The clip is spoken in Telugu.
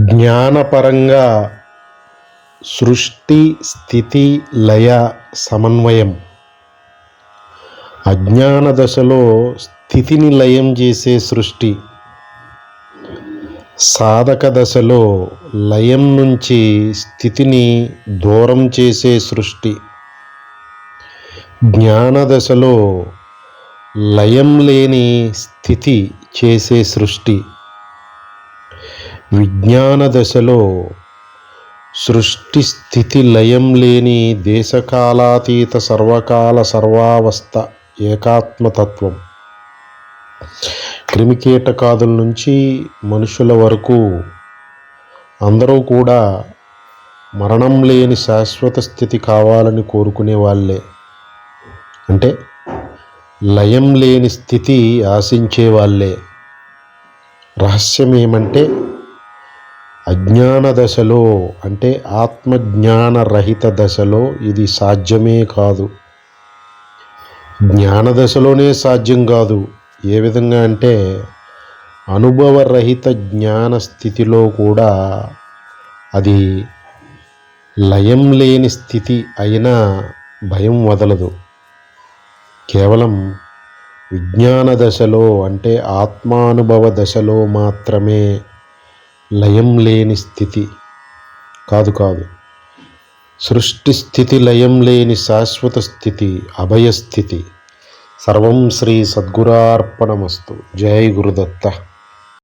జ్ఞానపరంగా సృష్టి స్థితి లయ సమన్వయం. అజ్ఞాన దశలో స్థితిని లయం చేసే సృష్టి. సాధక దశలో లయం నుంచి స్థితిని దూరం చేసే సృష్టి. జ్ఞాన దశలో లయం లేని స్థితి చేసే సృష్టి. విజ్ఞాన దశలో సృష్టి స్థితి లయం లేని దేశకాలాతీత సర్వకాల సర్వావస్థ ఏకాత్మతత్వం. క్రిమికీటకాదుల నుంచి మనుషుల వరకు అందరూ కూడా మరణం లేని శాశ్వత స్థితి కావాలని కోరుకునే వాళ్ళే. అంటే లయం లేని స్థితి ఆశించే వాళ్ళే. రహస్యం ఏమంటే అజ్ఞాన దశలో అంటే ఆత్మజ్ఞాన రహిత దశలో ఇది సాధ్యమే కాదు. జ్ఞాన దశలోనే సాధ్యం కాదు. ఏ విధంగా అంటే అనుభవరహిత జ్ఞాన స్థితిలో కూడా అది లయం లేని స్థితి అయినా భయం వదలదు. కేవలం విజ్ఞాన దశలో అంటే ఆత్మానుభవ దశలో మాత్రమే లయం లేని స్థితి. కాదు కాదు. సృష్టి స్థితి లయం లేని శాశ్వత స్థితి అభయస్థితి సర్వం శ్రీ సద్గురార్పణమస్తు. జై గురుదత్త.